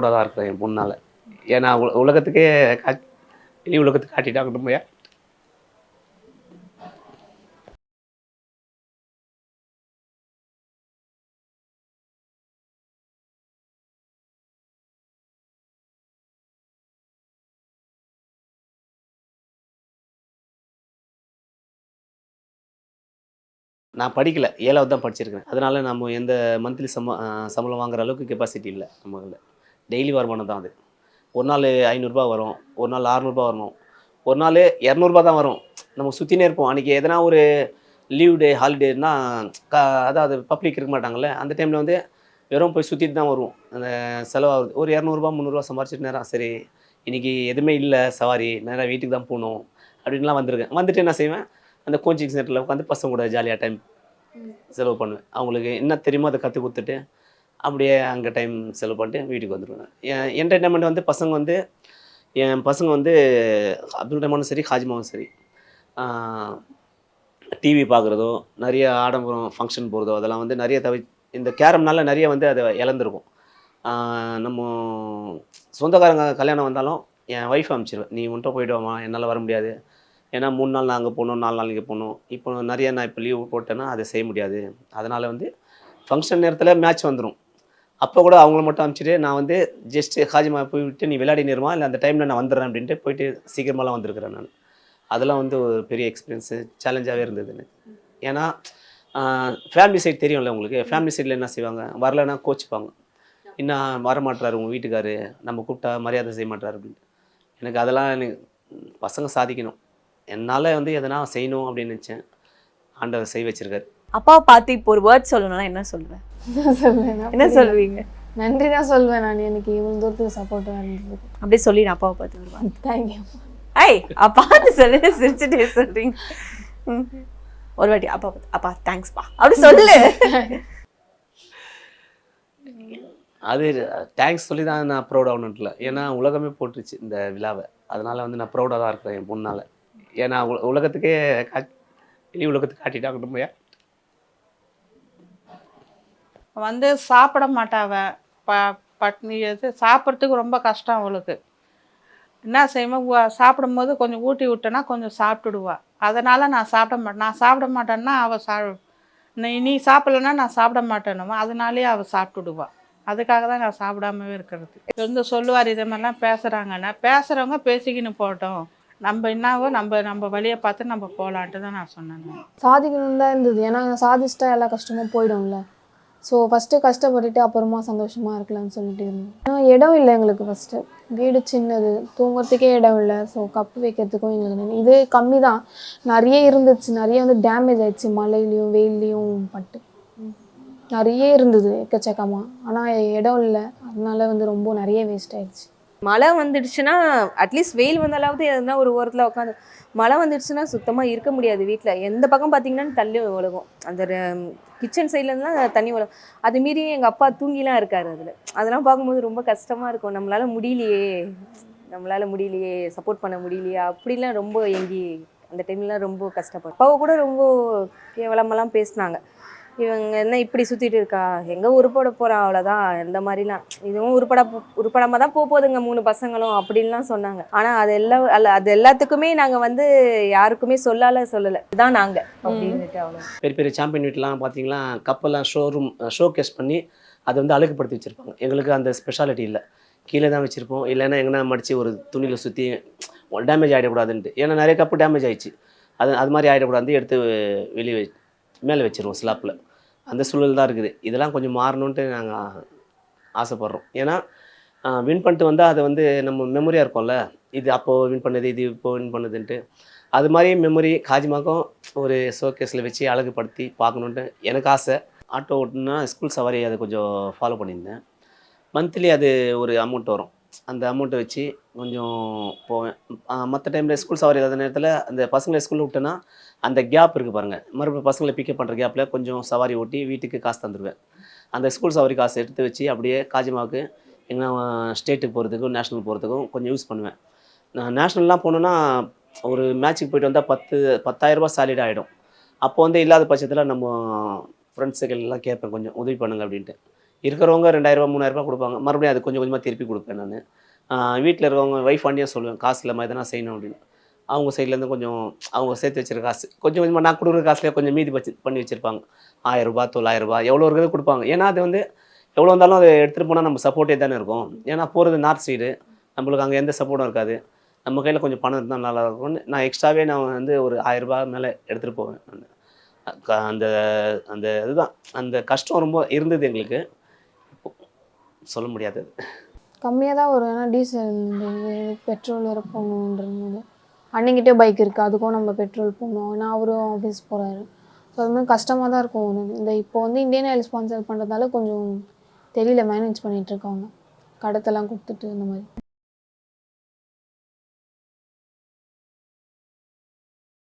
ப்ரௌடாக தான் இருக்கிறேன் என் பொண்ணால். ஏன்னா உல- உலகத்துக்கே கா வெளி உலகத்துக்கு காட்டிட்டாங்க ரொம்ப நான் படிக்கல. ஏழாவது தான் படிச்சிருக்கேன் அதனால நம்ம எந்த மந்த்லி சம சம்பளம் வாங்குற அளவுக்கு கெப்பாசிட்டி இல்லை நம்மள டெய்லி வருமானம் தான் அது. ஒரு நாள் ஐநூறுரூபா வரும் ஒரு நாள் அறநூறுபா வரணும். ஒரு நாள் இரநூறுபா தான் வரும். நம்ம சுற்றினே இருப்போம். அன்றைக்கி எதனா ஒரு லீவ் டே ஹாலிடேனா க அதாவது பப்ளிக் இருக்க மாட்டாங்கல்ல அந்த டைமில் வந்து வெறும் போய் சுற்றிட்டு தான் வருவோம். அந்த செலவாகுது ஒரு இரநூறுபா முந்நூறுரூவா சம்பாரிச்சிட்டு நேரம் சரி இன்றைக்கி எதுவுமே இல்லை சவாரி நேராக வீட்டுக்கு தான் போகணும் அப்படின்லாம் வந்திருக்கேன் வந்துட்டு என்ன செய்வேன்? அந்த கோச்சிங் சென்டரில் உட்காந்து பசங்க கூட ஜாலியாக டைம் செலவு பண்ணுவேன். அவங்களுக்கு என்ன தெரியுமோ அதை கற்றுக் கொடுத்துட்டு அப்படியே அங்கே டைம் செலவு பண்ணிட்டு வீட்டுக்கு வந்துடுவேன் என் என்டர்டைன்மெண்ட் வந்து பசங்க வந்து என் பசங்க வந்து அப்துல் ரஹ்மானும் சரி ஹாஜிமாவும் சரி டிவி பார்க்குறதோ நிறைய ஆடம்பரம் ஃபங்க்ஷன் போகிறதோ அதெல்லாம் வந்து நிறைய தவி இந்த கேரம்னால நிறைய வந்து அதை இழந்திருக்கும் நம்ம சொந்தக்காரங்க கல்யாணம் வந்தாலும் என் ஒய்ஃப் அனுப்பிச்சிருவேன். நீ உன்ட்ட போயிடுவாமா என்னால் வர முடியாது. ஏன்னா மூணு நாள் நான் அங்கே போகணும் நாலு நாள் இங்கே போகணும். இப்போ நிறைய நான் இப்போ லீவு போட்டேன்னா அதை செய்ய முடியாது. அதனால் வந்து ஃபங்க்ஷன் நேரத்தில் மேட்ச் வந்துடும் அப்போ கூட அவங்கள மட்டும் அனுப்பிச்சிட்டு நான் வந்து ஜஸ்ட்டு ஹாஜிமா போய்விட்டு நீ விளையாடி நேருமா இல்லை அந்த டைமில் நான் வந்துடுறேன் அப்படின்ட்டு போயிட்டு சீக்கிரமாலாம் வந்திருக்கிறேன் நான். அதெல்லாம் வந்து ஒரு பெரிய எக்ஸ்பீரியன்ஸு சேலஞ்சாகவே இருந்தது எனக்கு ஏன்னா ஃபேமிலி சைட் தெரியும்ல உங்களுக்கு. ஃபேமிலி சைடில் என்ன செய்வாங்க? வரலன்னா கோச்சிப்பாங்க. இன்னும் வரமாட்டாரு உங்கள் வீட்டுக்காரு? நம்ம கூப்பிட்டா மரியாதை செய்ய மாட்டாரு அப்படின்ட்டு. எனக்கு அதெல்லாம் எனக்கு பசங்க சாதிக்கணும். என்னால் வந்து எதனா செய்யணும் அப்படின்னு நினச்சேன். ஆண்டவர் செய் வச்சிருக்காரு. அப்பாவை பார்த்து இப்போ ஒரு வேர்ட் சொல்லணும்னா என்ன சொல்கிறேன் சொல்லுவேன் என்ன சொல்லுவீங்க? நன்றி தான் சொல்வேன் நான் எனக்கு இவ்வளோ தூரத்துக்கு சப்போர்ட்டாக இருந்தது அப்படியே சொல்லி நான் அப்பாவை பார்த்து வருவாங்க தேங்க்யூ ஐய் பார்த்து சொல்லு சிரிச்சுட்டே சொல்றீங்க. ம். ஒரு வாட்டி அப்பா அப்பா தேங்க்ஸ்ப்பா அப்படி சொல்லு. அது தேங்க்ஸ் சொல்லி தான் நான் ப்ரௌட் ஆகணுன்ட்டுல ஏன்னா உலகமே போட்டுருச்சு இந்த விழாவை. அதனால் வந்து நான் ப்ரௌடாக தான் இருக்கிறேன் என் பொண்ணால். ஏன்னா உல- உலகத்துக்கே கா வெளி உலகத்துக்கு காட்டிட்டாங்க உண்மையா வந்து சாப்பிட மாட்டாவ ப பட்னி இது சாப்பிட்றதுக்கு ரொம்ப கஷ்டம் அவளுக்கு. என்ன செய்வோம் சாப்பிடும்போது கொஞ்சம் ஊட்டி விட்டேன்னா கொஞ்சம் சாப்பிட்டுடுவா. அதனால் நான் சாப்பிட மாட்டேன் நான் சாப்பிட மாட்டேன்னா அவள் சா நீ நீ சாப்பிட்லன்னா நான் சாப்பிட மாட்டேனுமா அதனாலேயே அவள் சாப்பிட்டுடுவா. அதுக்காக தான் நான் சாப்பிடாமவே இருக்கிறது. வந்து சொல்லுவார் இதே மாதிரிலாம் பேசுகிறாங்கன்னா பேசுகிறவங்க பேசிக்கின்னு போகட்டும். நம்ம என்னவோ நம்ம நம்ம வழியை பார்த்து நம்ம போகலான்ட்டு தான் நான் சொன்னேன். சாதிக்கணும் தான் இருந்தது. ஏன்னா சாதிச்சிட்டா எல்லா கஷ்டமும் போயிடும்ல. ஸோ ஃபஸ்ட்டு கஷ்டப்பட்டுட்டு அப்புறமா சந்தோஷமாக இருக்கலாம்னு சொல்லிட்டு இருந்தேன் ஆனால் இடம் இல்லை எங்களுக்கு ஃபஸ்ட்டு வீடு சின்னது. தூங்குறதுக்கே இடம் இல்லை. ஸோ கப்பு வைக்கிறதுக்கும் எங்களுக்கு இது கம்மி தான் நிறைய இருந்துச்சு. நிறைய வந்து டேமேஜ் ஆயிடுச்சு. மழையிலையும் வெயில்லையும் பட்டு. நிறைய இருந்தது எக்கச்சக்கமாக ஆனால் இடம் இல்லை. அதனால வந்து ரொம்ப நிறைய வேஸ்ட் ஆயிடுச்சு. மழை வந்துடுச்சுன்னா அட்லீஸ்ட் வெயில் வந்தாலாவது எதுனா ஒரு ஓரத்தில் உட்காந்து மழை வந்துடுச்சுன்னா சுத்தமாக இருக்க முடியாது வீட்டில் எந்த பக்கம் பார்த்தீங்கன்னா தள்ளி ஒழுகும். அந்த கிச்சன் சைட்லேருந்துலாம் தண்ணி உலகம் அது மீறி எங்கள் அப்பா தூங்கிலாம் இருக்கார் அதில். அதெல்லாம் பார்க்கும்போது ரொம்ப கஷ்டமாக இருக்கும். நம்மளால் முடியலையே. நம்மளால் முடியலையே. சப்போர்ட் பண்ண முடியலையே. அப்படிலாம் ரொம்ப எங்கி அந்த டைம்லாம் ரொம்ப கஷ்டப்படும் அப்பாவை கூட ரொம்ப கேவலமெல்லாம் பேசினாங்க. இவங்க என்ன இப்படி சுற்றிட்டு இருக்கா? எங்கே உருப்பட போகிறா அவ்வளோதான் இந்த மாதிரிலாம். இதுவும் உருப்பட உருப்படாம தான் போக போகுதுங்க மூணு பசங்களும் அப்படின்லாம் சொன்னாங்க. ஆனால் அது எல்லாம் அல்ல அது எல்லாத்துக்குமே நாங்கள் வந்து யாருக்குமே சொல்லால சொல்லலை. இதுதான் நாங்கள் அப்படின்னுட்டு அவ்வளோ பெரிய பெரிய சாம்பியன் வீட்லாம் பார்த்தீங்களா கப்பெல்லாம் ஷோரூம் ஷோ கேஸ் பண்ணி அதை வந்து அழகுபடுத்தி வச்சுருப்பாங்க. எங்களுக்கு அந்த ஸ்பெஷாலிட்டி இல்லை. கீழே தான் வச்சுருப்போம். இல்லைன்னா எங்கன்னா மடித்து ஒரு துணியில் சுற்றி டேமேஜ் ஆகிடக்கூடாதுன்ட்டு ஏன்னா நிறைய கப்பு டேமேஜ் ஆயிடுச்சு. அது அது மாதிரி ஆகிடக்கூடாது எடுத்து வெளியே வச்சு மேலே வச்சிருவோம் ஸ்லாப்பில் அந்த சூழல் தான் இருக்குது. இதெல்லாம் கொஞ்சம் மாறணுன்ட்டு நாங்கள் ஆசைப்பட்றோம். ஏன்னா வின் பண்ணிட்டு வந்தால் அது வந்து நம்ம மெமரியாக இருக்கும்ல. இது அப்போது வின் பண்ணது இது இப்போ வின் பண்ணுதுன்ட்டு. அது மாதிரி மெமரி காஜிமாக்கும் ஒரு ஷோகேஸில் வச்சு அழகுபடுத்தி பார்க்கணுன்ட்டு எனக்கு ஆசை. ஆட்டோ ஓட்டுனா ஸ்கூல் சவாரி அதை கொஞ்சம் ஃபாலோ பண்ணியிருந்தேன். மந்த்லி அது ஒரு அமௌண்ட் வரும். அந்த அமௌண்ட்டை வச்சு கொஞ்சம் போவேன். மற்ற டைமில் ஸ்கூல் சவாரி இல்லாத நேரத்தில் அந்த பசங்களை ஸ்கூலில் விட்டேன்னா அந்த கேப் இருக்குது பாருங்கள் மறுபடியும் பசங்களை பிக்கப் பண்ணுற கேப்பில் கொஞ்சம் சவாரி ஓட்டி வீட்டுக்கு காசு தந்துடுவேன் அந்த ஸ்கூல் சவாரி காசு எடுத்து வச்சு அப்படியே காஜிமாவுக்கு எங்கன்னா ஸ்டேட்டுக்கு போகிறதுக்கும் நேஷ்னல் போகிறதுக்கும் கொஞ்சம் யூஸ் பண்ணுவேன். நான் நேஷ்னல்லாம் போனோன்னா ஒரு மேட்ச்சுக்கு போயிட்டு வந்தால் பத்து பத்தாயிரரூபா சாலிட் ஆகிடும் அப்போ வந்து இல்லாத பட்சத்தில் நம்ம ஃப்ரெண்ட்ஸுகள் எல்லாம் கேட்பேன் கொஞ்சம் உதவி பண்ணுங்க அப்படின்ட்டு. இருக்கிறவங்க ரெண்டாயிரரூபா மூணாயிரரூபா கொடுப்பாங்க. மறுபடியும் அது கொஞ்சம் கொஞ்சமாக திருப்பி கொடுப்பேன் நான். வீட்டில் இருக்கவங்க ஒய்ஃப் வண்டியாக சொல்லுவேன் காசு இல்லாமல் எதனா செய்யணும் அப்படின்னு. அவங்க சைட்லேருந்து கொஞ்சம் அவங்க சேர்த்து வச்சிருக்க காசு கொஞ்சம் கொஞ்சமாக நான் கொடுக்குற காசுலேயே கொஞ்சம் மீதி வச்சு பண்ணி வச்சுருப்பாங்க. ஆயிரரூபா தொள்ளாயிரரூபா எவ்வளோ இருக்கிறது கொடுப்பாங்க. ஏன்னா அது வந்து எவ்வளோ இருந்தாலும் அதை எடுத்துகிட்டு போனால் நம்ம சப்போர்ட்டே தானே இருக்கும். ஏன்னா போகிறது நார்த் சைடு நம்மளுக்கு அங்கே எந்த சப்போர்ட்டும் இருக்காது. நம்ம கையில் கொஞ்சம் பணம் இருந்தால் நல்லா இருக்கும்னு நான் எக்ஸ்ட்ராவே நான் வந்து ஒரு ஆயிரரூபா மேலே எடுத்துகிட்டு போவேன் அந்த அந்த இதுதான். அந்த கஷ்டம் ரொம்ப இருந்தது எங்களுக்கு. சொல்ல முடியாது கம்மியாக தான் வரும். ஏன்னா டீசல் பெட்ரோல் வேறு போகணுன்றது போது அன்னைக்கிட்டே பைக் இருக்குது அதுக்கும் நம்ம பெட்ரோல் போகணும் ஏன்னா அவரும் ஆஃபீஸ் போகிறாரு ஸோ அது மாதிரி கஷ்டமாக தான் இருக்கும். இந்த இப்போ வந்து இந்தியன் ஆயில் ஸ்பான்சர் பண்ணுறதால கொஞ்சம் தெரியல மேனேஜ் பண்ணிட்டு இருக்காங்க. கடத்தெல்லாம் கொடுத்துட்டு இந்த மாதிரி.